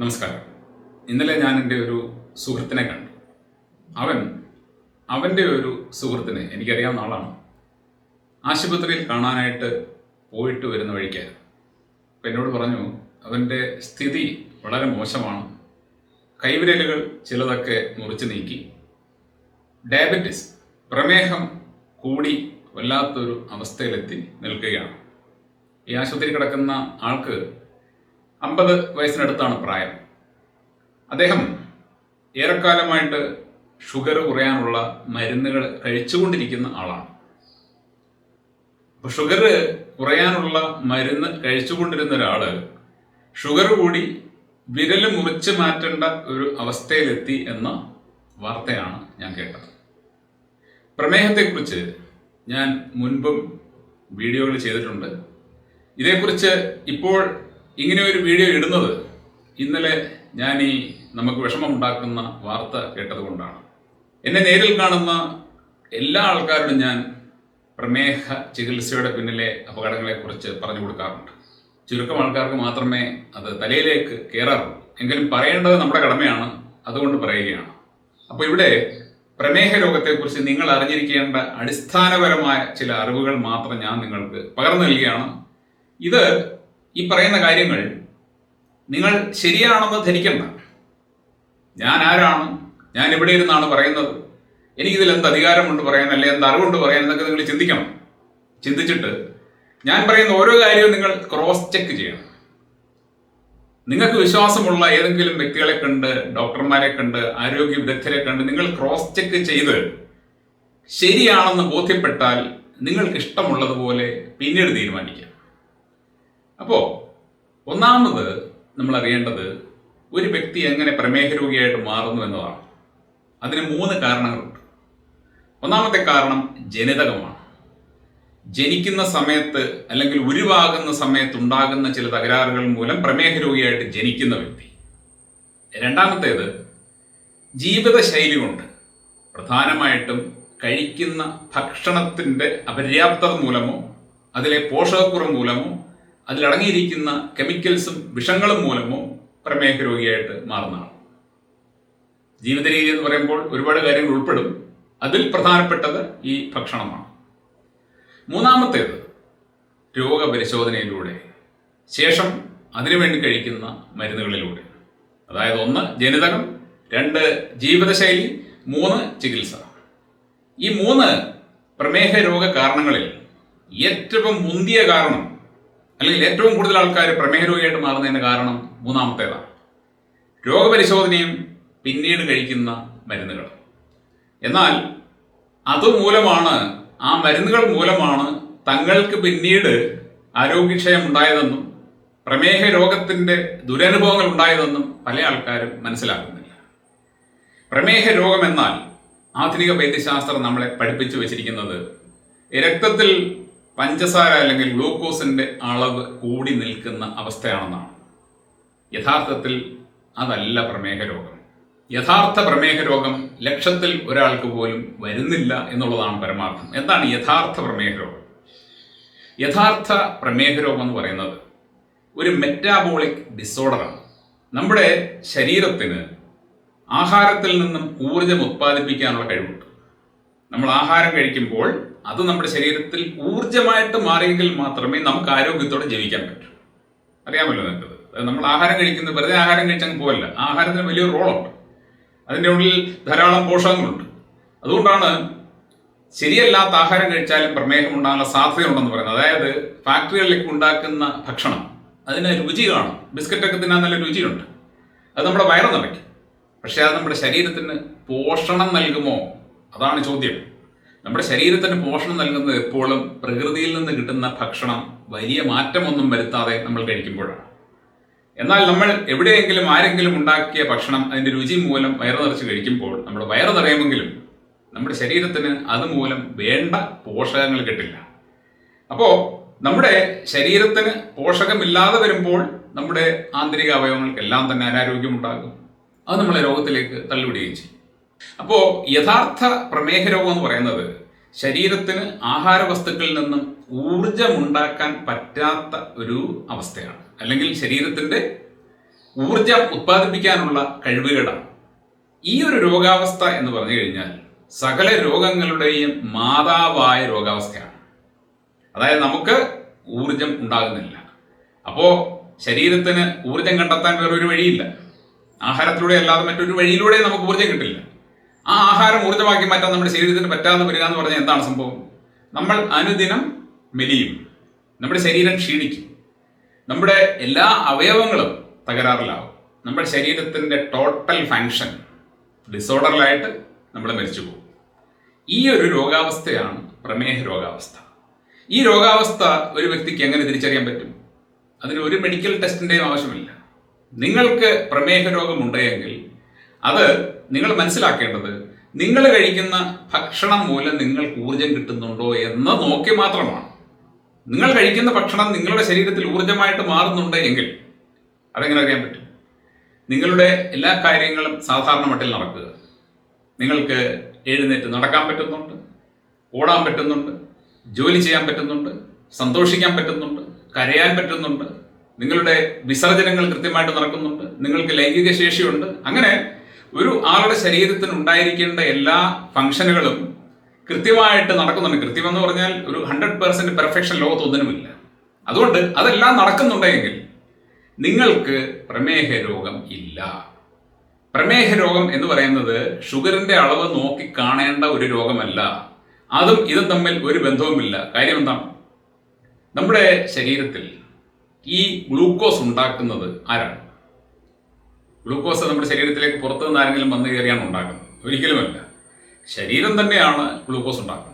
നമസ്കാരം. ഇന്നലെ ഞാൻ എന്റെ ഒരു സുഹൃത്തിനെ കണ്ടു. അവൻ അവന്റെ ഒരു സുഹൃത്തിനെ എനിക്കറിയാവുന്ന ആളാണ്. ആശുപത്രിയിൽ കാണാനായിട്ട് പോയിട്ട് വരുന്ന വഴിക്കായിരുന്നു. അപ്പം എന്നോട് പറഞ്ഞു അവന്റെ സ്ഥിതി വളരെ മോശമാണ്. കൈവിരലുകൾ ചിലതൊക്കെ മുറിച്ച് നീക്കി. ഡയബറ്റിസ് പ്രമേഹം കൂടി വല്ലാത്തൊരു അവസ്ഥയിലെത്തി നിൽക്കുകയാണ്. ഈ ആശുപത്രി കിടക്കുന്ന ആൾക്ക് അമ്പത് വയസ്സിനടുത്താണ് പ്രായം. അദ്ദേഹം ഏറെക്കാലമായിട്ട് ഷുഗർ കുറയാനുള്ള മരുന്നുകൾ കഴിച്ചുകൊണ്ടിരിക്കുന്ന ആളാണ്. അപ്പോൾ ഷുഗർ കുറയാനുള്ള മരുന്ന് കഴിച്ചുകൊണ്ടിരുന്ന ഒരാൾ ഷുഗർ കൂടി വിരൽ മുറിച്ച് മാറ്റേണ്ട ഒരു അവസ്ഥയിലെത്തി എന്ന വാർത്തയാണ് ഞാൻ കേട്ടത്. പ്രമേഹത്തെക്കുറിച്ച് ഞാൻ മുൻപും വീഡിയോകൾ ചെയ്തിട്ടുണ്ട്. ഇതേക്കുറിച്ച് ഇപ്പോൾ ഇങ്ങനെ ഒരു വീഡിയോ ഇടുന്നത് ഇന്നലെ ഞാൻ ഈ നമുക്ക് വിഷമമുണ്ടാക്കുന്ന വാർത്ത കേട്ടതുകൊണ്ടാണ്. എന്നെ നേരിൽ കാണുന്ന എല്ലാ ആൾക്കാരോടും ഞാൻ പ്രമേഹ ചികിത്സയുടെ പിന്നിലെ അപകടങ്ങളെക്കുറിച്ച് പറഞ്ഞു കൊടുക്കാറുണ്ട്. ചുരുക്കം ആൾക്കാർക്ക് മാത്രമേ അത് തലയിലേക്ക് കയറാറുള്ളൂ എങ്കിലും പറയേണ്ടത് നമ്മുടെ കടമയാണ് അതുകൊണ്ട് പറയുകയാണ്. അപ്പോൾ ഇവിടെ പ്രമേഹ രോഗത്തെക്കുറിച്ച് നിങ്ങൾ അറിഞ്ഞിരിക്കേണ്ട അടിസ്ഥാനപരമായ ചില അറിവുകൾ മാത്രം ഞാൻ നിങ്ങൾക്ക് പകർന്നു നൽകുകയാണ്. ഇത് ഈ പറയുന്ന കാര്യങ്ങൾ നിങ്ങൾ ശരിയാണെന്ന് ധരിക്കണ്ട. ഞാൻ ആരാണ്? ഞാൻ എവിടെ ഇരുന്നാണ് പറയുന്നത്? എനിക്കിതിൽ എന്ത് അധികാരമുണ്ട് പറയാൻ അല്ലെ എന്ത് അറിവുണ്ട് പറയാൻ എന്നൊക്കെ നിങ്ങൾ ചിന്തിക്കണം. ചിന്തിച്ചിട്ട് ഞാൻ പറയുന്ന ഓരോ കാര്യവും നിങ്ങൾ ക്രോസ് ചെക്ക് ചെയ്യണം. നിങ്ങൾക്ക് വിശ്വാസമുള്ള ഏതെങ്കിലും വ്യക്തികളെ കണ്ട് ഡോക്ടർമാരെ കണ്ട് ആരോഗ്യ വിദഗ്ധരെ കണ്ട് നിങ്ങൾ ക്രോസ് ചെക്ക് ചെയ്ത് ശരിയാണെന്ന് ബോധ്യപ്പെട്ടാൽ നിങ്ങൾക്ക് ഇഷ്ടമുള്ളതുപോലെ പിന്നീട് തീരുമാനിക്കാം. അപ്പോൾ ഒന്നാമത് നമ്മൾ അറിയേണ്ടത് ഒരു വ്യക്തി എങ്ങനെ പ്രമേഹ രോഗിയായിട്ട് മാറുന്നു എന്നതാണ്. അതിന് മൂന്ന് കാരണങ്ങളുണ്ട്. ഒന്നാമത്തെ കാരണം ജനിതകമാണ്. ജനിക്കുന്ന സമയത്ത് അല്ലെങ്കിൽ ഉരുവാകുന്ന സമയത്ത് ഉണ്ടാകുന്ന ചില തകരാറുകൾ മൂലം പ്രമേഹ രോഗിയായിട്ട് ജനിക്കുന്ന വ്യക്തി. രണ്ടാമത്തേത് ജീവിതശൈലി കൊണ്ട് പ്രധാനമായിട്ടും കഴിക്കുന്ന ഭക്ഷണത്തിന്റെ അപര്യാപ്തത മൂലമോ അതിലെ പോഷകക്കുറവ് മൂലമോ അതിലടങ്ങിയിരിക്കുന്ന കെമിക്കൽസും വിഷങ്ങളും മൂലമോ പ്രമേഹ രോഗിയായിട്ട് മാറുന്നതാണ്. ജീവിത രീതി എന്ന് പറയുമ്പോൾ ഒരുപാട് കാര്യങ്ങൾ ഉൾപ്പെടും. അതിൽ പ്രധാനപ്പെട്ടത് ഈ ഭക്ഷണമാണ്. മൂന്നാമത്തേത് രോഗപരിശോധനയിലൂടെ ശേഷം അതിനുവേണ്ടി കഴിക്കുന്ന മരുന്നുകളിലൂടെ. അതായത് ഒന്ന് ജനിതകം രണ്ട് ജീവിതശൈലി മൂന്ന് ചികിത്സ. ഈ മൂന്ന് പ്രമേഹ രോഗ കാരണങ്ങളിൽ ഏറ്റവും മുന്തിയ കാരണം അല്ലെങ്കിൽ ഏറ്റവും കൂടുതൽ ആൾക്കാർ പ്രമേഹ രോഗിയായിട്ട് മാറുന്നതിന് കാരണം മൂന്നാമത്തേതാണ്. രോഗപരിശോധനയും പിന്നീട് കഴിക്കുന്ന മരുന്നുകൾ. എന്നാൽ അതുമൂലമാണ് ആ മരുന്നുകൾ മൂലമാണ് തങ്ങൾക്ക് പിന്നീട് ആരോഗ്യക്ഷയം ഉണ്ടായതെന്നും പ്രമേഹ രോഗത്തിന്റെ ദുരനുഭവങ്ങൾ ഉണ്ടായതെന്നും പല ആൾക്കാരും മനസ്സിലാക്കുന്നില്ല. പ്രമേഹ രോഗം എന്നാൽ ആധുനിക വൈദ്യശാസ്ത്രം നമ്മളെ പഠിപ്പിച്ചു വെച്ചിരിക്കുന്നത് രക്തത്തിൽ പഞ്ചസാര അല്ലെങ്കിൽ ഗ്ലൂക്കോസിന്റെ അളവ് കൂടി നിൽക്കുന്ന അവസ്ഥയാണെന്നാണ്. യഥാർത്ഥത്തിൽ അതല്ല പ്രമേഹ രോഗം. യഥാർത്ഥ പ്രമേഹ രോഗം ലക്ഷത്തിൽ ഒരാൾക്ക് പോലും വരുന്നില്ല എന്നുള്ളതാണ് പരമാർത്ഥം. എന്താണ് യഥാർത്ഥ പ്രമേഹ രോഗം? യഥാർത്ഥ പ്രമേഹ രോഗം എന്ന് പറയുന്നത് ഒരു മെറ്റാബോളിക് ഡിസോർഡറാണ് നമ്മുടെ ശരീരത്തിന് ആഹാരത്തിൽ നിന്നും ഊർജം ഉത്പാദിപ്പിക്കാനുള്ള കഴിവുണ്ട്. നമ്മൾ ആഹാരം കഴിക്കുമ്പോൾ അത് നമ്മുടെ ശരീരത്തിൽ ഊർജമായിട്ട് മാറിയെങ്കിൽ മാത്രമേ നമുക്ക് ആരോഗ്യത്തോടെ ജീവിക്കാൻ പറ്റൂ. അറിയാമല്ലോ നിനക്കത് നമ്മൾ ആഹാരം കഴിക്കുന്നത് വെറുതെ ആഹാരം കഴിച്ചങ്ങ് പോകല്ല ആഹാരത്തിന് വലിയൊരു റോളുണ്ട്. അതിന്റെ ഉള്ളിൽ ധാരാളം പോഷകങ്ങളുണ്ട്. അതുകൊണ്ടാണ് ശരിയല്ലാത്ത ആഹാരം കഴിച്ചാലും പ്രമേഹം ഉണ്ടാകാനുള്ള സാധ്യതയുണ്ടെന്ന് പറയുന്നത്. അതായത് ഫാക്ടറികളിലേക്ക് ഉണ്ടാക്കുന്ന ഭക്ഷണം അതിന് രുചി കാണും. ബിസ്ക്കറ്റൊക്കെ തിന്നാൻ നല്ല രുചിയുണ്ട്. അത് നമ്മുടെ വയറ് നിറയ്ക്കും. പക്ഷേ അത് നമ്മുടെ ശരീരത്തിന് പോഷണം നൽകുമോ അതാണ് ചോദ്യം. നമ്മുടെ ശരീരത്തിന് പോഷണം നൽകുന്നത് എപ്പോഴും പ്രകൃതിയിൽ നിന്ന് കിട്ടുന്ന ഭക്ഷണം വലിയ മാറ്റമൊന്നും വരുത്താതെ നമ്മൾ കഴിക്കുമ്പോഴാണ്. എന്നാൽ നമ്മൾ എവിടെയെങ്കിലും ആരെങ്കിലും ഉണ്ടാക്കിയ ഭക്ഷണം അതിന്റെ രുചി മൂലം വയറു നിറച്ച് കഴിക്കുമ്പോൾ നമ്മുടെ വയറ് നിറയുമെങ്കിലും നമ്മുടെ ശരീരത്തിന് അതുമൂലം വേണ്ട പോഷകങ്ങൾ കിട്ടില്ല. അപ്പോൾ നമ്മുടെ ശരീരത്തിന് പോഷകമില്ലാതെ വരുമ്പോൾ നമ്മുടെ ആന്തരിക അവയവങ്ങൾക്കെല്ലാം തന്നെ അനാരോഗ്യം ഉണ്ടാകും. അത് നമ്മളെ രോഗത്തിലേക്ക് തള്ളിവിടുകയും ചെയ്യും. അപ്പോൾ യഥാർത്ഥ പ്രമേഹ രോഗം എന്ന് പറയുന്നത് ശരീരത്തിന് ആഹാര വസ്തുക്കളിൽ നിന്നും ഊർജമുണ്ടാക്കാൻ പറ്റാത്ത ഒരു അവസ്ഥയാണ്. അല്ലെങ്കിൽ ശരീരത്തിന്റെ ഊർജം ഉത്പാദിപ്പിക്കാനുള്ള കഴിവുകളാണ്. ഈ ഒരു രോഗാവസ്ഥ എന്ന് പറഞ്ഞു കഴിഞ്ഞാൽ സകല രോഗങ്ങളുടെയും മാതാവായ രോഗാവസ്ഥയാണ്. അതായത് നമുക്ക് ഊർജം ഉണ്ടാകുന്നില്ല. അപ്പോൾ ശരീരത്തിന് ഊർജം കണ്ടെത്താൻ വേറൊരു വഴിയില്ല. ആഹാരത്തിലൂടെ അല്ലാതെ മറ്റൊരു വഴിയിലൂടെ നമുക്ക് ഊർജം കിട്ടില്ല. ആ ആഹാരം ഊർജമാക്കി മാറ്റാൻ നമ്മുടെ ശരീരത്തിന് പറ്റാതെ വരിക എന്ന് പറഞ്ഞാൽ എന്താണ് സംഭവം? നമ്മൾ അനുദിനം മെലിയും. നമ്മുടെ ശരീരം ക്ഷീണിക്കും. നമ്മുടെ എല്ലാ അവയവങ്ങളും തകരാറിലാവും. നമ്മുടെ ശരീരത്തിന്റെ ടോട്ടൽ ഫങ്ഷൻ ഡിസോർഡറിലായിട്ട് നമ്മൾ മരിച്ചു പോകും. ഈ ഒരു രോഗാവസ്ഥയാണ് പ്രമേഹ രോഗാവസ്ഥ. ഈ രോഗാവസ്ഥ ഒരു വ്യക്തിക്ക് എങ്ങനെ തിരിച്ചറിയാൻ പറ്റും? അതിന് ഒരു മെഡിക്കൽ ടെസ്റ്റിന്റെയും ആവശ്യമില്ല. നിങ്ങൾക്ക് പ്രമേഹ രോഗമുണ്ടെങ്കിൽ അത് നിങ്ങൾ മനസ്സിലാക്കേണ്ടത് നിങ്ങൾ കഴിക്കുന്ന ഭക്ഷണം മൂലം നിങ്ങൾക്ക് ഊർജം കിട്ടുന്നുണ്ടോ എന്ന് നോക്കി മാത്രമാണ്. നിങ്ങൾ കഴിക്കുന്ന ഭക്ഷണം നിങ്ങളുടെ ശരീരത്തിൽ ഊർജമായിട്ട് മാറുന്നുണ്ട് എങ്കിൽ അതെങ്ങനെ അറിയാൻ പറ്റും? നിങ്ങളുടെ എല്ലാ കാര്യങ്ങളും സാധാരണ മട്ടിൽ നടക്കുക. നിങ്ങൾക്ക് എഴുന്നേറ്റ് നടക്കാൻ പറ്റുന്നുണ്ട് ഓടാൻ പറ്റുന്നുണ്ട് ജോലി ചെയ്യാൻ പറ്റുന്നുണ്ട് സന്തോഷിക്കാൻ പറ്റുന്നുണ്ട് കരയാൻ പറ്റുന്നുണ്ട് നിങ്ങളുടെ വിസർജനങ്ങൾ കൃത്യമായിട്ട് നടക്കുന്നുണ്ട് നിങ്ങൾക്ക് ലൈംഗിക ശേഷിയുണ്ട് അങ്ങനെ ഒരു ആളുടെ ശരീരത്തിന് ഉണ്ടായിരിക്കേണ്ട എല്ലാ ഫംഗ്ഷനുകളും കൃത്യമായിട്ട് നടക്കുന്നുണ്ട്. കൃത്യം എന്ന് പറഞ്ഞാൽ ഒരു ഹൺഡ്രഡ് പെർസെന്റ് പെർഫെക്ഷൻ ലോകത്തൊന്നിനുമില്ല അതുകൊണ്ട് അതെല്ലാം നടക്കുന്നുണ്ടെങ്കിൽ നിങ്ങൾക്ക് പ്രമേഹ രോഗം ഇല്ല. പ്രമേഹ രോഗം എന്ന് പറയുന്നത് ഷുഗറിന്റെ അളവ് നോക്കി കാണേണ്ട ഒരു രോഗമല്ല. അതും ഇതും തമ്മിൽ ഒരു ബന്ധവുമില്ല. കാര്യം എന്താണ് നമ്മുടെ ശരീരത്തിൽ ഈ ഗ്ലൂക്കോസ് ഉണ്ടാക്കുന്നത് ആരാണ്? ഗ്ലൂക്കോസ് നമ്മുടെ ശരീരത്തിലേക്ക് പുറത്തു നിന്ന് ആരെങ്കിലും വന്നു കയറിയാണ് ഉണ്ടാക്കുന്നത്. ഒരിക്കലുമല്ല. ശരീരം തന്നെയാണ് ഗ്ലൂക്കോസ് ഉണ്ടാക്കുന്നത്.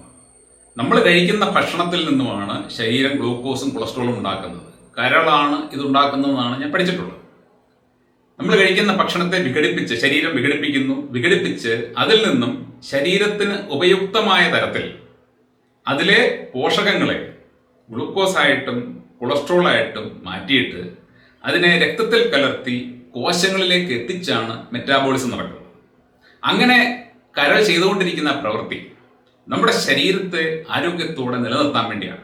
നമ്മൾ കഴിക്കുന്ന ഭക്ഷണത്തിൽ നിന്നുമാണ് ശരീരം ഗ്ലൂക്കോസും കൊളസ്ട്രോളും ഉണ്ടാക്കുന്നത്. കരളാണ് ഇതുണ്ടാക്കുന്നതെന്നാണ് ഞാൻ പഠിച്ചിട്ടുള്ളത്. നമ്മൾ കഴിക്കുന്ന ഭക്ഷണത്തെ വിഘടിപ്പിച്ച് ശരീരം വിഘടിപ്പിക്കുന്നു. വിഘടിപ്പിച്ച് അതിൽ നിന്നും ശരീരത്തിന് ഉപയുക്തമായ തരത്തിൽ അതിലെ പോഷകങ്ങളെ ഗ്ലൂക്കോസ് ആയിട്ടും കൊളസ്ട്രോൾ ആയിട്ടും മാറ്റിയിട്ട് അതിനെ രക്തത്തിൽ കലർത്തി കോശങ്ങളിലേക്ക് എത്തിച്ചാണ് മെറ്റാബോളിസം നടക്കുന്നത്. അങ്ങനെ കരൾ ചെയ്തുകൊണ്ടിരിക്കുന്ന പ്രവൃത്തി നമ്മുടെ ശരീരത്തെ ആരോഗ്യത്തോടെ നിലനിർത്താൻ വേണ്ടിയാണ്.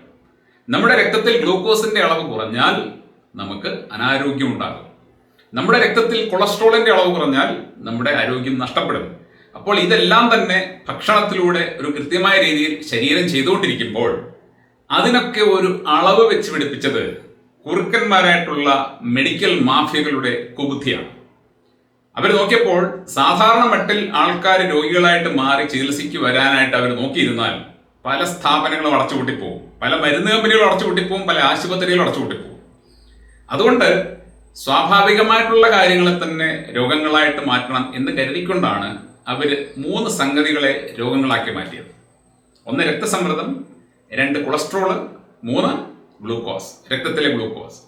നമ്മുടെ രക്തത്തിൽ ഗ്ലൂക്കോസിന്റെ അളവ് കുറഞ്ഞാൽ നമുക്ക് അനാരോഗ്യം ഉണ്ടാകും. നമ്മുടെ രക്തത്തിൽ കൊളസ്ട്രോളിന്റെ അളവ് കുറഞ്ഞാൽ നമ്മുടെ ആരോഗ്യം നഷ്ടപ്പെടും. അപ്പോൾ ഇതെല്ലാം തന്നെ ഭക്ഷണത്തിലൂടെ ഒരു കൃത്യമായ രീതിയിൽ ശരീരം ചെയ്തുകൊണ്ടിരിക്കുമ്പോൾ അതിനൊക്കെ ഒരു അളവ് വെച്ച് പിടിപ്പിച്ചത് കുറുക്കന്മാരായിട്ടുള്ള മെഡിക്കൽ മാഫിയകളുടെ കുബുദ്ധിയാണ്. അവർ നോക്കിയപ്പോൾ സാധാരണ മട്ടിൽ ആൾക്കാർ രോഗികളായിട്ട് മാറി ചികിത്സയ്ക്ക് വരാനായിട്ട് അവർ നോക്കിയിരുന്നാൽ പല സ്ഥാപനങ്ങളും അടച്ചുപൂട്ടിപ്പോവും. പല മരുന്ന് കമ്പനികളും അടച്ചുപൂട്ടിപ്പോവും പല ആശുപത്രികളും അടച്ചുപൂട്ടിപ്പോവും. അതുകൊണ്ട് സ്വാഭാവികമായിട്ടുള്ള കാര്യങ്ങളെ തന്നെ രോഗങ്ങളായിട്ട് മാറ്റണം എന്ന് കരുതിക്കൊണ്ടാണ് അവർ മൂന്ന് സംഗതികളെ രോഗങ്ങളാക്കി മാറ്റിയത്. ഒന്ന് രക്തസമ്മർദ്ദം രണ്ട് കൊളസ്ട്രോൾ മൂന്ന് ഗ്ലൂക്കോസ് രക്തത്തിലെ ഗ്ലൂക്കോസ്.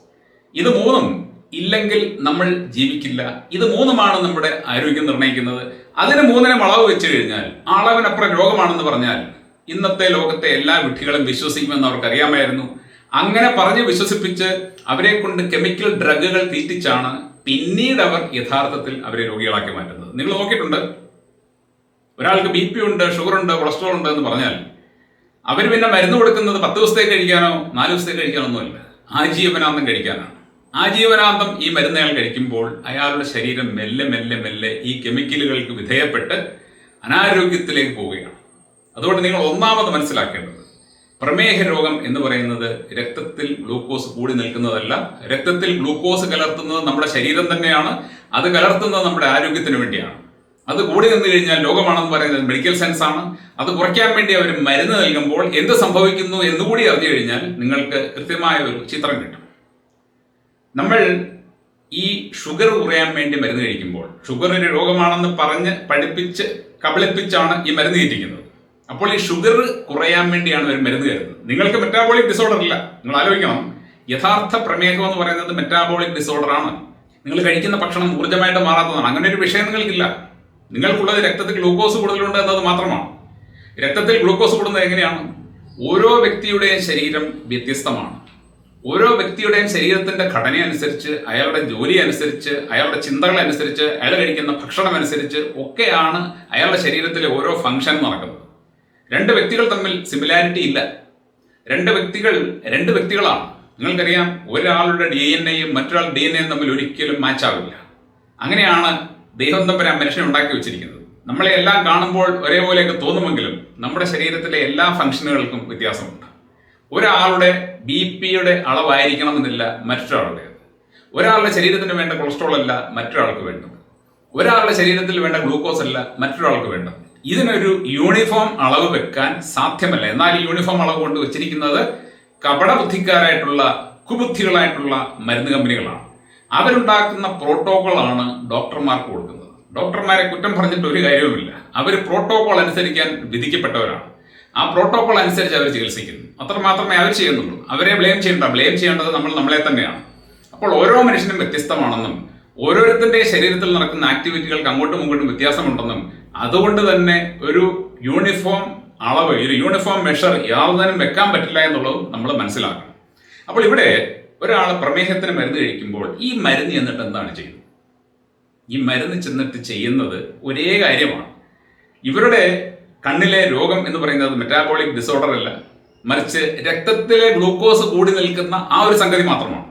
ഇത് മൂന്നും ഇല്ലെങ്കിൽ നമ്മൾ ജീവിക്കില്ല. ഇത് മൂന്നുമാണ് നമ്മുടെ ആരോഗ്യം നിർണയിക്കുന്നത്. അതിന് മൂന്നിനും അളവ് വെച്ച് കഴിഞ്ഞാൽ അളവിനപ്പുറം രോഗമാണെന്ന് പറഞ്ഞാൽ ഇന്നത്തെ ലോകത്തെ എല്ലാ വിഡ്ഢികളും വിശ്വസിക്കുമെന്ന് അവർക്കറിയാമായിരുന്നു. അങ്ങനെ പറഞ്ഞ് വിശ്വസിപ്പിച്ച് അവരെ കൊണ്ട് കെമിക്കൽ ഡ്രഗുകൾ തീറ്റിച്ചാണ് പിന്നീട് അവർ യഥാർത്ഥത്തിൽ അവരെ രോഗികളാക്കി മാറ്റുന്നത്. നിങ്ങൾ നോക്കിയിട്ടുണ്ട്? ഒരാൾക്ക് ബി പി ഉണ്ട് ഷുഗർ ഉണ്ട് കൊളസ്ട്രോൾ ഉണ്ട് എന്ന് പറഞ്ഞാൽ അവർ പിന്നെ മരുന്ന് കൊടുക്കുന്നത് പത്ത് ദിവസത്തേക്ക് കഴിക്കാനോ നാല് ദിവസത്തേക്ക് കഴിക്കാനോ ഒന്നുമല്ല ആജീവനാന്തം കഴിക്കാനാണ്. ആജീവനാന്തം ഈ മരുന്ന് അയാൾ കഴിക്കുമ്പോൾ അയാളുടെ ശരീരം മെല്ലെ മെല്ലെ മെല്ലെ ഈ കെമിക്കലുകൾക്ക് വിധേയപ്പെട്ട് അനാരോഗ്യത്തിലേക്ക് പോവുകയാണ്. അതുകൊണ്ട് നിങ്ങൾ ഒന്നാമത് മനസ്സിലാക്കേണ്ടത് പ്രമേഹ രോഗം എന്ന് പറയുന്നത് രക്തത്തിൽ ഗ്ലൂക്കോസ് കൂടി നിൽക്കുന്നതല്ല. രക്തത്തിൽ ഗ്ലൂക്കോസ് കലർത്തുന്നത് നമ്മുടെ ശരീരം തന്നെയാണ്. അത് കലർത്തുന്നത് നമ്മുടെ ആരോഗ്യത്തിന് വേണ്ടിയാണ്. അത് കൂടി നിന്ന് കഴിഞ്ഞാൽ രോഗമാണെന്ന് പറയുന്നത് മെഡിക്കൽ സയൻസ് ആണ്. അത് കുറയ്ക്കാൻ വേണ്ടി അവർ മരുന്ന് നൽകുമ്പോൾ എന്ത് സംഭവിക്കുന്നു എന്നുകൂടി അറിഞ്ഞു കഴിഞ്ഞാൽ നിങ്ങൾക്ക് കൃത്യമായ ഒരു ചിത്രം കിട്ടും. നമ്മൾ ഈ ഷുഗർ കുറയാൻ വേണ്ടി മരുന്ന് കഴിക്കുമ്പോൾ ഷുഗർ ഒരു രോഗമാണെന്ന് പറഞ്ഞ് പഠിപ്പിച്ച് കബളിപ്പിച്ചാണ് ഈ മരുന്ന് കയറ്റിക്കുന്നത് അപ്പോൾ ഈ ഷുഗർ കുറയാൻ വേണ്ടിയാണ് ഒരു മരുന്ന് കരുതുന്നത്. നിങ്ങൾക്ക് മെറ്റാബോളിക് ഡിസോർഡർ ഇല്ല. നിങ്ങൾ ആലോചിക്കണം. യഥാർത്ഥ പ്രമേഹം എന്ന് പറയുന്നത് മെറ്റാബോളിക് ഡിസോർഡർ ആണ്. നിങ്ങൾ കഴിക്കുന്ന ഭക്ഷണം ഊർജമായിട്ട് മാറാത്തതാണ്. അങ്ങനെ ഒരു വിഷയം നിങ്ങൾക്കില്ല. നിങ്ങൾക്കുള്ളത് രക്തത്തിൽ ഗ്ലൂക്കോസ് കൂടുതലുണ്ട് എന്നത് മാത്രമാണ്. രക്തത്തിൽ ഗ്ലൂക്കോസ് കൂടുന്നത് എങ്ങനെയാണ്? ഓരോ വ്യക്തിയുടെയും ശരീരം വ്യത്യസ്തമാണ്. ഓരോ വ്യക്തിയുടെയും ശരീരത്തിന്റെ ഘടന അനുസരിച്ച് അയാളുടെ ജോലി അനുസരിച്ച് അയാളുടെ ചിന്തകൾ അനുസരിച്ച് അയാൾ കഴിക്കുന്ന ഭക്ഷണം അനുസരിച്ച് ഒക്കെയാണ് അയാളുടെ ശരീരത്തിലെ ഓരോ ഫംഗ്ഷൻ നടക്കുന്നത്. രണ്ട് വ്യക്തികൾ തമ്മിൽ സിമിലാരിറ്റി ഇല്ല. രണ്ട് വ്യക്തികൾ രണ്ട് വ്യക്തികളാണ്. നിങ്ങൾക്കറിയാം ഒരാളുടെ ഡി എൻ എയും മറ്റൊരാൾ ഡി എൻ എയും തമ്മിൽ ഒരിക്കലും മാച്ച് ആവില്ല. അങ്ങനെയാണ് ദൈവം തമ്പരാൻ മനുഷ്യനെ ഉണ്ടാക്കി വെച്ചിരിക്കുന്നത്. നമ്മളെ എല്ലാം കാണുമ്പോൾ ഒരേപോലെയൊക്കെ തോന്നുമെങ്കിലും നമ്മുടെ ശരീരത്തിലെ എല്ലാ ഫംഗ്ഷനുകൾക്കും വ്യത്യാസമുണ്ട്. ഒരാളുടെ ബി പിയുടെ അളവായിരിക്കണം എന്നില്ല മറ്റൊരാളുടെ ഒരാളുടെ ശരീരത്തിന് വേണ്ട കൊളസ്ട്രോൾ അല്ല മറ്റൊരാൾക്ക് വേണ്ടത്. ഒരാളുടെ ശരീരത്തിൽ വേണ്ട ഗ്ലൂക്കോസ് അല്ല മറ്റൊരാൾക്ക് വേണ്ടത്. ഇതിനൊരു യൂണിഫോം അളവ് വെക്കാൻ സാധ്യമല്ല. എന്നാൽ ഈ യൂണിഫോം അളവ് കൊണ്ട് വെച്ചിരിക്കുന്നത് കപടബുദ്ധിക്കാരായിട്ടുള്ള കുബുദ്ധികളായിട്ടുള്ള മരുന്ന് കമ്പനികളാണ്. അവരുണ്ടാക്കുന്ന പ്രോട്ടോകോളാണ് ഡോക്ടർമാർക്ക് കൊടുക്കുന്നത്. ഡോക്ടർമാരെ കുറ്റം പറഞ്ഞിട്ട് ഒരു കാര്യവുമില്ല. അവർ പ്രോട്ടോകോൾ അനുസരിക്കാൻ വിധിക്കപ്പെട്ടവരാണ്. ആ പ്രോട്ടോകോൾ അനുസരിച്ച് അവർ ചികിത്സിക്കുന്നു. അത്രമാത്രമേ അവർ ചെയ്യുന്നുള്ളൂ. അവരെ ബ്ലെയിം ചെയ്യണ്ട ബ്ലെയിം ചെയ്യേണ്ടത് നമ്മൾ നമ്മളെ തന്നെയാണ്. അപ്പോൾ ഓരോ മനുഷ്യനും വ്യത്യസ്തമാണെന്നും ഓരോരുത്തരുടെ ശരീരത്തിൽ നടക്കുന്ന ആക്ടിവിറ്റികൾക്ക് അങ്ങോട്ടും ഇങ്ങോട്ടും വ്യത്യാസമുണ്ടെന്നും അതുകൊണ്ട് തന്നെ ഒരു യൂണിഫോം അളവ് ഒരു യൂണിഫോം മെഷർ യാതൊന്നും വെക്കാൻ പറ്റില്ല എന്നുള്ളതും നമ്മൾ മനസ്സിലാക്കണം. അപ്പോൾ ഇവിടെ ഒരാൾ പ്രമേഹത്തിന് മരുന്ന് കഴിക്കുമ്പോൾ ഈ മരുന്ന് ചെന്നിട്ട് എന്താണ് ചെയ്യുന്നത്? ഈ മരുന്ന് ചെന്നിട്ട് ചെയ്യുന്നത് ഒരേ കാര്യമാണ്. ഇവരുടെ കണ്ണിലെ രോഗം എന്ന് പറയുന്നത് മെറ്റാബോളിക് ഡിസോർഡർ അല്ല. മറിച്ച് രക്തത്തിലെ ഗ്ലൂക്കോസ് കൂടി നിൽക്കുന്ന ആ ഒരു സംഗതി മാത്രമാണ്.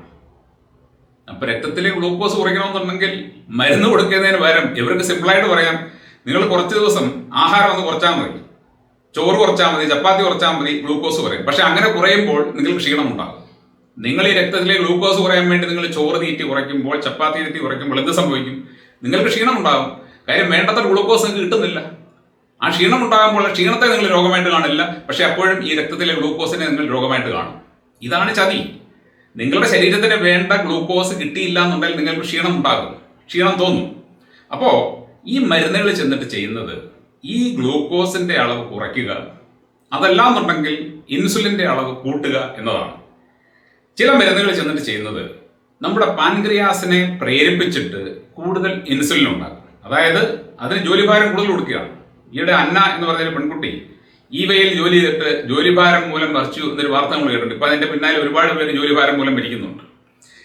അപ്പൊ രക്തത്തിലെ ഗ്ലൂക്കോസ് കുറയ്ക്കണമെന്നുണ്ടെങ്കിൽ മരുന്ന് കൊടുക്കുന്നതിന് പകരം ഇവർക്ക് സിമ്പിളായിട്ട് പറയാം നിങ്ങൾ കുറച്ച് ദിവസം ആഹാരം ഒന്ന് കുറച്ചാൽ മതി. ചോറ് കുറച്ചാൽ മതി ചപ്പാത്തി കുറച്ചാൽ മതി ഗ്ലൂക്കോസ് കുറയും. പക്ഷെ അങ്ങനെ കുറയുമ്പോൾ നിങ്ങൾക്ക് ക്ഷീണം ഉണ്ടാകും. നിങ്ങൾ ഈ രക്തത്തിലെ ഗ്ലൂക്കോസ് കുറയാൻ വേണ്ടി നിങ്ങൾ ചോറ് തീറ്റി കുറയ്ക്കുമ്പോൾ ചപ്പാത്തി തീറ്റി കുറയ്ക്കുമ്പോൾ എന്ത് സംഭവിക്കും? നിങ്ങൾക്ക് ക്ഷീണം ഉണ്ടാകും കാര്യം വേണ്ടത്ര ഗ്ലൂക്കോസ് നിങ്ങൾക്ക് കിട്ടുന്നില്ല. ആ ക്ഷീണം ഉണ്ടാകുമ്പോൾ ക്ഷീണത്തെ നിങ്ങൾ രോഗമായിട്ട് കാണില്ല. പക്ഷെ അപ്പോഴും ഈ രക്തത്തിലെ ഗ്ലൂക്കോസിനെ നിങ്ങൾ രോഗമായിട്ട് കാണും. ഇതാണ് ചതി. നിങ്ങളുടെ ശരീരത്തിന് വേണ്ട ഗ്ലൂക്കോസ് കിട്ടിയില്ല എന്നുണ്ടെങ്കിൽ നിങ്ങൾക്ക് ക്ഷീണം ഉണ്ടാകും. ക്ഷീണം തോന്നും. അപ്പോൾ ഈ മരുന്നുകൾ ചെന്നിട്ട് ചെയ്യുന്നത് ഈ ഗ്ലൂക്കോസിന്റെ അളവ് കുറയ്ക്കുക. അതല്ല എന്നുണ്ടെങ്കിൽ ഇൻസുലിന്റെ അളവ് കൂട്ടുക എന്നതാണ്. ചില മരുന്നുകൾ ചെന്നിട്ട് ചെയ്യുന്നത് നമ്മുടെ പാൻക്രിയാസിനെ പ്രേരിപ്പിച്ചിട്ട് കൂടുതൽ ഇൻസുലിൻ ഉണ്ടാക്കും. അതായത് അതിന് ജോലിഭാരം കൂടുതൽ കൊടുക്കുകയാണ്. ഈയിടെ അന്ന എന്ന് പറഞ്ഞൊരു പെൺകുട്ടി ഈ വയിൽ ജോലി ചെയ്തിട്ട് ജോലിഭാരം മൂലം മറിച്ചു എന്നൊരു വാർത്ത നമ്മൾ കേട്ടിട്ടുണ്ട്. ഇപ്പൊ അതിന്റെ പിന്നാലെ ഒരുപാട് പേര് ജോലിഭാരം മൂലം മരിക്കുന്നുണ്ട്.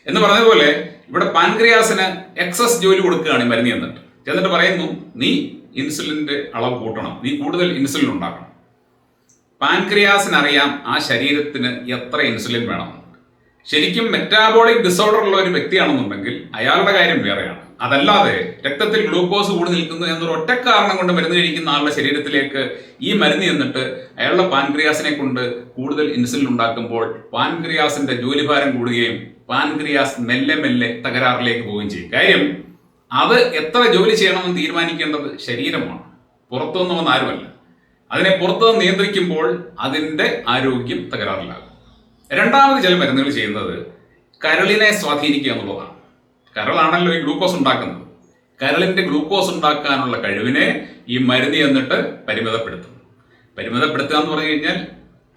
എന്ന് പറഞ്ഞതുപോലെ ഇവിടെ പാൻക്രിയാസിന് എക്സസ് ജോലി കൊടുക്കുകയാണ് ഈ മരുന്ന് എന്നിട്ട് ചെന്നിട്ട് പറയുന്നു നീ ഇൻസുലിന്റെ അളവ് കൂട്ടണം. നീ കൂടുതൽ ഇൻസുലിൻ ഉണ്ടാക്കണം. പാൻക്രിയാസിന് അറിയാം ആ ശരീരത്തിന് എത്ര ഇൻസുലിൻ വേണം. ശരിക്കും മെറ്റാബോളിക് ഡിസോർഡർ ഉള്ള ഒരു വ്യക്തിയാണെന്നുണ്ടെങ്കിൽ അയാളുടെ കാര്യം വേറെയാണ്. അതല്ലാതെ രക്തത്തിൽ ഗ്ലൂക്കോസ് കൂടി നിൽക്കുന്നു എന്നൊരു ഒറ്റ കാരണം കൊണ്ട് മരുന്ന് കഴിക്കുന്ന ആളുടെ ശരീരത്തിലേക്ക് ഈ മരുന്ന് എന്നിട്ട് അയാളുടെ പാൻക്രിയാസിനെ കൊണ്ട് കൂടുതൽ ഇൻസുലിൻ ഉണ്ടാക്കുമ്പോൾ പാൻക്രിയാസിന്റെ ജോലിഭാരം കൂടുകയും പാൻക്രിയാസ് മെല്ലെ മെല്ലെ തകരാറിലേക്ക് പോവുകയും ചെയ്യും. കാര്യം അത് എത്ര ജോലി ചെയ്യണമെന്ന് തീരുമാനിക്കേണ്ടത് ശരീരമാണ്. പുറത്തുനിന്ന് വന്ന ആരുമല്ല. അതിനെ പുറത്തുനിന്ന് നിയന്ത്രിക്കുമ്പോൾ അതിന്റെ ആരോഗ്യം തകരാറിലാകും. രണ്ടാമത് ചില മരുന്നുകൾ ചെയ്യുന്നത് കരളിനെ സ്വാധീനിക്കുക എന്നുള്ളതാണ്. കരളാണല്ലോ ഈ ഗ്ലൂക്കോസ് ഉണ്ടാക്കുന്നത്. കരളിന്റെ ഗ്ലൂക്കോസ് ഉണ്ടാക്കാനുള്ള കഴിവിനെ ഈ മരുന്ന് എന്നിട്ട് പരിമിതപ്പെടുത്തും പരിമിതപ്പെടുത്തുക എന്ന് പറഞ്ഞു കഴിഞ്ഞാൽ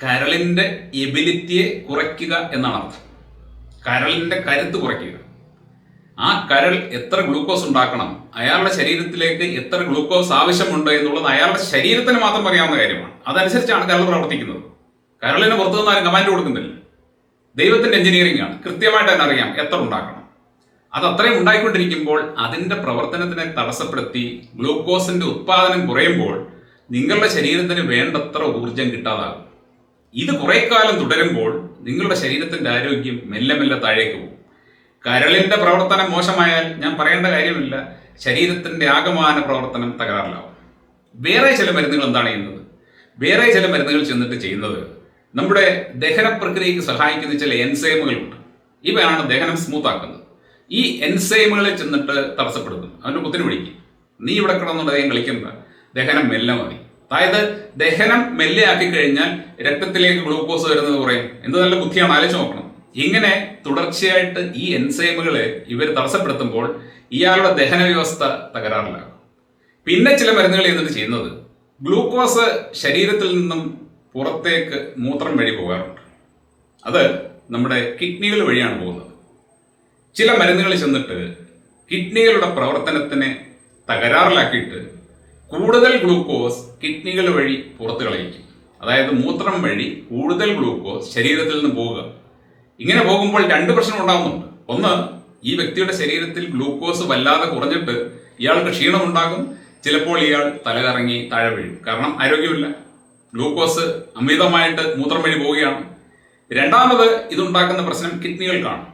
കരളിന്റെ എബിലിറ്റിയെ കുറയ്ക്കുക എന്നാണ് അർത്ഥം. കരളിന്റെ കരുത്ത് കുറയ്ക്കുക. ആ കരൾ എത്ര ഗ്ലൂക്കോസ് ഉണ്ടാക്കണം അയാളുടെ ശരീരത്തിലേക്ക് എത്ര ഗ്ലൂക്കോസ് ആവശ്യമുണ്ട് എന്നുള്ളത് അയാളുടെ ശരീരത്തിന് മാത്രം അറിയാവുന്ന കാര്യമാണ്. അതനുസരിച്ചാണ് കരൾ പ്രവർത്തിക്കുന്നത്. കരളിന് പുറത്തുനിന്ന് ആരും കമാൻഡ് കൊടുക്കുന്നില്ല. ദൈവത്തിന്റെ എഞ്ചിനീയറിംഗ് ആണ്. കൃത്യമായിട്ട് തന്നെ അറിയാം എത്ര ഉണ്ടാക്കണം. അത് അത്രയും ഉണ്ടായിക്കൊണ്ടിരിക്കുമ്പോൾ അതിന്റെ പ്രവർത്തനത്തിനെ തടസ്സപ്പെടുത്തി ഗ്ലൂക്കോസിന്റെ ഉത്പാദനം കുറയുമ്പോൾ നിങ്ങളുടെ ശരീരത്തിന് വേണ്ടത്ര ഊർജം കിട്ടാതാകും. ഇത് കുറെ കാലം തുടരുമ്പോൾ നിങ്ങളുടെ ശരീരത്തിന്റെ ആരോഗ്യം മെല്ലെ മെല്ലെ താഴേക്ക് പോകും. കരളിന്റെ പ്രവർത്തനം മോശമായാൽ ഞാൻ പറയേണ്ട കാര്യമില്ല. ശരീരത്തിന്റെ ആകമാന പ്രവർത്തനം തകരാറിലാവും. വേറെ ചില മരുന്നുകൾ എന്താണ് ചെയ്യുന്നത്? വേറെ ചില മരുന്നുകൾ ചെന്നിട്ട് ചെയ്യുന്നത് നമ്മുടെ ദഹന പ്രക്രിയയ്ക്ക് സഹായിക്കുന്ന ചില എൻസൈമുകളുണ്ട്. ഇവയാണ് ദഹനം സ്മൂത്ത് ആക്കുന്നത് ഈ എൻസൈമുകളെ ചെന്നിട്ട് തടസ്സപ്പെടുത്തും അവന്റെ കുത്തിന് പിടിക്കും. നീ ഇവിടെ കിടന്നുള്ള അദ്ദേഹം കളിക്കുന്നത് ദഹനം മെല്ലെ മതി. അതായത് ദഹനം മെല്ലെ ആക്കി കഴിഞ്ഞാൽ രക്തത്തിലേക്ക് ഗ്ലൂക്കോസ് വരുന്നത് കുറയും. എന്ത് നല്ല ബുദ്ധിയാണ്? ആലോചിച്ച് നോക്കണം. ഇങ്ങനെ തുടർച്ചയായിട്ട് ഈ എൻസൈമുകളെ ഇവർ തടസ്സപ്പെടുത്തുമ്പോൾ ഇയാളുടെ ദഹന വ്യവസ്ഥ തകരാറിലാകും. പിന്നെ ചില മരുന്നുകൾ എന്നിട്ട് ചെയ്യുന്നത് ഗ്ലൂക്കോസ് ശരീരത്തിൽ നിന്നും പുറത്തേക്ക് മൂത്രം വഴി പോകാറുണ്ട്. അത് നമ്മുടെ കിഡ്നികൾ വഴിയാണ് പോകുന്നത്. ചില മരുന്നുകൾ ചെന്നിട്ട് കിഡ്നികളുടെ പ്രവർത്തനത്തിനെ തകരാറിലാക്കിയിട്ട് കൂടുതൽ ഗ്ലൂക്കോസ് കിഡ്നികൾ വഴി പുറത്ത് കളയിക്കും. അതായത് മൂത്രം വഴി കൂടുതൽ ഗ്ലൂക്കോസ് ശരീരത്തിൽ നിന്ന് പോവുക ഇങ്ങനെ പോകുമ്പോൾ രണ്ട് പ്രശ്നം ഉണ്ടാകുന്നുണ്ട്. ഒന്ന് ഈ വ്യക്തിയുടെ ശരീരത്തിൽ ഗ്ലൂക്കോസ് വല്ലാതെ കുറഞ്ഞിട്ട് ഇയാൾക്ക് ക്ഷീണമുണ്ടാകും. ചിലപ്പോൾ ഇയാൾ തലകറങ്ങി താഴെ വീഴും. കാരണം ആരോഗ്യമില്ല. ഗ്ലൂക്കോസ് അമിതമായിട്ട് മൂത്രം വഴി പോവുകയാണ്. രണ്ടാമത് ഇതുണ്ടാക്കുന്ന പ്രശ്നം കിഡ്നികൾക്കാണ്.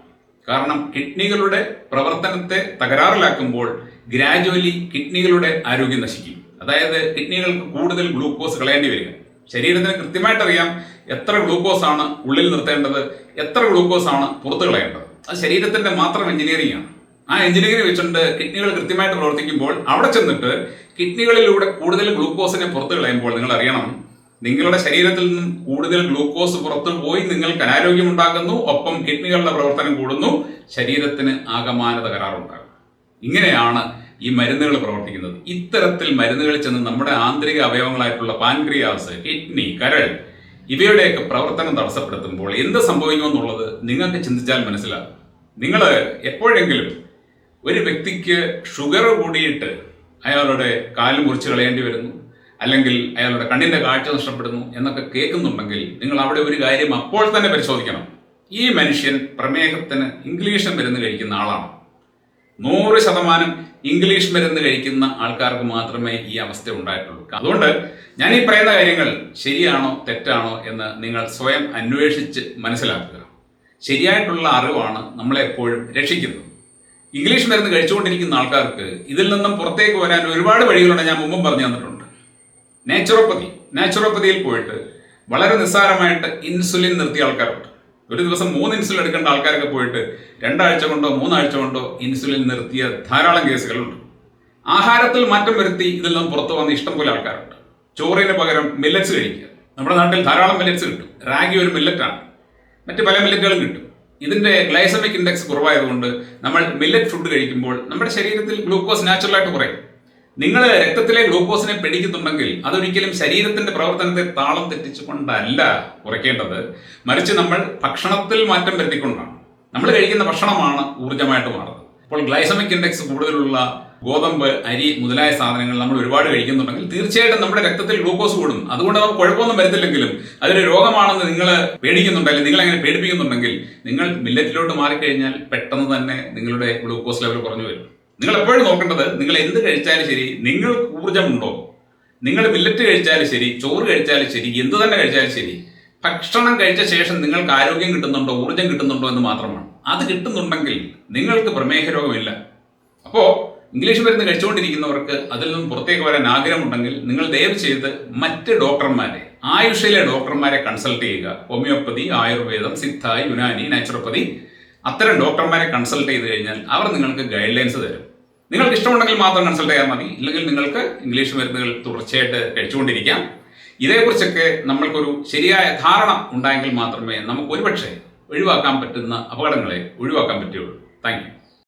കാരണം കിഡ്നികളുടെ പ്രവർത്തനത്തെ തകരാറിലാക്കുമ്പോൾ ഗ്രാജുവലി കിഡ്നികളുടെ ആരോഗ്യം നശിക്കും. അതായത് കിഡ്നികൾക്ക് കൂടുതൽ ഗ്ലൂക്കോസ് കളയേണ്ടി വരിക. ശരീരത്തിന് കൃത്യമായിട്ട് അറിയാം എത്ര ഗ്ലൂക്കോസ് ആണ് ഉള്ളിൽ നിർത്തേണ്ടത് എത്ര ഗ്ലൂക്കോസ് ആണ് പുറത്ത് കളയേണ്ടത്. അത് ശരീരത്തിന്റെ മാത്രം എഞ്ചിനീയറിംഗ് ആണ്. ആ എഞ്ചിനീയറിംഗ് വെച്ചുകൊണ്ട് കിഡ്നികൾ കൃത്യമായിട്ട് പ്രവർത്തിക്കുമ്പോൾ അവിടെ ചെന്നിട്ട് കിഡ്നികളിലൂടെ കൂടുതൽ ഗ്ലൂക്കോസിനെ പുറത്ത് കളയുമ്പോൾ നിങ്ങൾ അറിയണം നിങ്ങളുടെ ശരീരത്തിൽ നിന്നും കൂടുതൽ ഗ്ലൂക്കോസ് പുറത്തു പോയി നിങ്ങൾക്ക് അനാരോഗ്യം ഉണ്ടാകുന്നു ഒപ്പം കിഡ്നികളുടെ പ്രവർത്തനം കൂടുന്നു ശരീരത്തിന് ആകമാന തകരാറുണ്ടാകും ഇങ്ങനെയാണ് ഈ മരുന്നുകൾ പ്രവർത്തിക്കുന്നത്. ഇത്തരത്തിൽ മരുന്നുകൾ ചെന്ന് നമ്മുടെ ആന്തരിക അവയവങ്ങളായിട്ടുള്ള പാൻക്രിയാസ് കിഡ്നി കരൾ ഇവയുടെയൊക്കെ പ്രവർത്തനം തടസ്സപ്പെടുത്തുമ്പോൾ എന്ത് സംഭവിക്കുമെന്നുള്ളത് നിങ്ങൾക്ക് ചിന്തിച്ചാൽ മനസ്സിലാകും. നിങ്ങൾ എപ്പോഴെങ്കിലും ഒരു വ്യക്തിക്ക് ഷുഗർ കൂടിയിട്ട് അയാളുടെ കാൽ മുറിച്ച് കളയേണ്ടി വരുന്നു. അല്ലെങ്കിൽ അയാളുടെ കണ്ണിന്റെ കാഴ്ച നഷ്ടപ്പെടുന്നു എന്നൊക്കെ കേൾക്കുന്നുണ്ടെങ്കിൽ നിങ്ങൾ അവിടെ ഒരു കാര്യം അപ്പോൾ തന്നെ പരിശോധിക്കണം. ഈ മനുഷ്യൻ പ്രമേഹത്തിന് ഇംഗ്ലീഷ് മരുന്ന് കഴിക്കുന്ന ആളാണ്. നൂറ് ശതമാനം ഇംഗ്ലീഷ് മരുന്ന് കഴിക്കുന്ന ആൾക്കാർക്ക് മാത്രമേ ഈ അവസ്ഥ ഉണ്ടായിട്ടുള്ളൂ. അതുകൊണ്ട് ഞാൻ ഈ പറയുന്ന കാര്യങ്ങൾ ശരിയാണോ തെറ്റാണോ എന്ന് നിങ്ങൾ സ്വയം അന്വേഷിച്ച് മനസ്സിലാക്കുക. ശരിയായിട്ടുള്ള അറിവാണ് നമ്മളെ എപ്പോഴും രക്ഷിക്കുന്നത്. ഇംഗ്ലീഷ് മരുന്ന് കഴിച്ചുകൊണ്ടിരിക്കുന്ന ആൾക്കാർക്ക് ഇതിൽ നിന്നും പുറത്തേക്ക് വരാൻ ഒരുപാട് വഴികളുണ്ട് ഞാൻ മുമ്പും പറഞ്ഞു തന്നിട്ടുണ്ട്. നാച്ചുറോപ്പതി. നാച്ചുറോപ്പതിയിൽ പോയിട്ട് വളരെ നിസ്സാരമായിട്ട് ഇൻസുലിൻ നിർത്തിയ ആൾക്കാരുണ്ട്. ഒരു ദിവസം മൂന്ന് ഇൻസുലിൻ എടുക്കേണ്ട ആൾക്കാരൊക്കെ പോയിട്ട് രണ്ടാഴ്ച കൊണ്ടോ മൂന്നാഴ്ച കൊണ്ടോ ഇൻസുലിൻ നിർത്തിയ ധാരാളം കേസുകളുണ്ട്. ആഹാരത്തിൽ മാറ്റം വരുത്തി ഇതിൽ നിന്നും പുറത്തു വന്ന ഇഷ്ടം പോലെ ആൾക്കാരുണ്ട്. ചോറിന് പകരം മില്ലറ്റ്സ് കഴിക്കുക. നമ്മുടെ നാട്ടിൽ ധാരാളം മില്ലറ്റ്സ് കിട്ടും. റാഗി ഒരു മില്ലറ്റാണ് മറ്റ് പല മില്ലറ്റുകളും കിട്ടും. ഇതിന്റെ ഗ്ലൈസമിക് ഇൻഡെക്സ് കുറവായതുകൊണ്ട് നമ്മൾ മില്ലറ്റ് ഫുഡ് കഴിക്കുമ്പോൾ നമ്മുടെ ശരീരത്തിൽ ഗ്ലൂക്കോസ് നാച്ചുറലായിട്ട് കുറയും. നിങ്ങൾ രക്തത്തിലെ ഗ്ലൂക്കോസിനെ പിടിക്കുന്നുണ്ടെങ്കിൽ അതൊരിക്കലും ശരീരത്തിന്റെ പ്രവർത്തനത്തെ താളം തെറ്റിച്ചുകൊണ്ടല്ല കുറയ്ക്കേണ്ടത്. മറിച്ച് നമ്മൾ ഭക്ഷണത്തിൽ മാറ്റം വരുത്തിക്കൊണ്ടാണ്. നമ്മൾ കഴിക്കുന്ന ഭക്ഷണമാണ് ഊർജമായിട്ട് മാറുന്നത്. അപ്പോൾ ഗ്ലൈസമിക് ഇൻഡെക്സ് കൂടുതലുള്ള ഗോതമ്പ് അരി മുതലായ സാധനങ്ങൾ നമ്മൾ ഒരുപാട് കഴിക്കുന്നുണ്ടെങ്കിൽ തീർച്ചയായിട്ടും നമ്മുടെ രക്തത്തിൽ ഗ്ലൂക്കോസ് കൂടും. അതുകൊണ്ട് നമുക്ക് കുഴപ്പമൊന്നും വരുത്തില്ലെങ്കിലും അതൊരു രോഗമാണെന്ന് നിങ്ങൾ പേടിക്കുന്നുണ്ടെങ്കിൽ നിങ്ങൾ അങ്ങനെ പേടിപ്പിക്കുന്നുണ്ടെങ്കിൽ നിങ്ങൾ മില്ലറ്റിലോട്ട് മാറിക്കഴിഞ്ഞാൽ പെട്ടെന്ന് തന്നെ നിങ്ങളുടെ ഗ്ലൂക്കോസ് ലെവൽ കുറഞ്ഞു വരും. നിങ്ങൾ എപ്പോഴും നോക്കേണ്ടത് നിങ്ങൾ എന്ത് കഴിച്ചാലും ശരി നിങ്ങൾക്ക് ഊർജമുണ്ടോ? നിങ്ങൾ മില്ലറ്റ് കഴിച്ചാലും ശരി ചോറ് കഴിച്ചാലും ശരി എന്ത് തന്നെ കഴിച്ചാലും ശരി ഭക്ഷണം കഴിച്ച ശേഷം നിങ്ങൾക്ക് ആരോഗ്യം കിട്ടുന്നുണ്ടോ ഊർജം കിട്ടുന്നുണ്ടോ എന്ന് മാത്രമാണ്. അത് കിട്ടുന്നുണ്ടെങ്കിൽ നിങ്ങൾക്ക് പ്രമേഹ രോഗമില്ല. അപ്പോൾ ഇംഗ്ലീഷ് മരുന്ന് കഴിച്ചുകൊണ്ടിരിക്കുന്നവർക്ക് അതിൽ നിന്നും പുറത്തേക്ക് വരാൻ ആഗ്രഹമുണ്ടെങ്കിൽ നിങ്ങൾ ദയവ് ചെയ്ത് മറ്റ് ഡോക്ടർമാരെ ആയുഷയിലെ ഡോക്ടർമാരെ കൺസൾട്ട് ചെയ്യുക. ഹോമിയോപ്പതി ആയുർവേദം സിദ്ധ യുനാനി നാച്ചുറോപ്പതി അത്തരം ഡോക്ടർമാരെ കൺസൾട്ട് ചെയ്ത് കഴിഞ്ഞാൽ അവർ നിങ്ങൾക്ക് ഗൈഡ് ലൈൻസ് തരും. നിങ്ങൾക്ക് ഇഷ്ടമുണ്ടെങ്കിൽ മാത്രം കൺസൾട്ട് ചെയ്യാൻ മതി. ഇല്ലെങ്കിൽ നിങ്ങൾക്ക് ഇംഗ്ലീഷ് മരുന്നുകൾ തുടർച്ചയായിട്ട് കഴിച്ചുകൊണ്ടിരിക്കാം. ഇതേക്കുറിച്ചൊക്കെ നമ്മൾക്കൊരു ശരിയായ ധാരണ ഉണ്ടായെങ്കിൽ മാത്രമേ നമുക്ക് ഒരുപക്ഷെ ഒഴിവാക്കാൻ പറ്റുന്ന അപകടങ്ങളെ ഒഴിവാക്കാൻ പറ്റുകയുള്ളൂ. താങ്ക്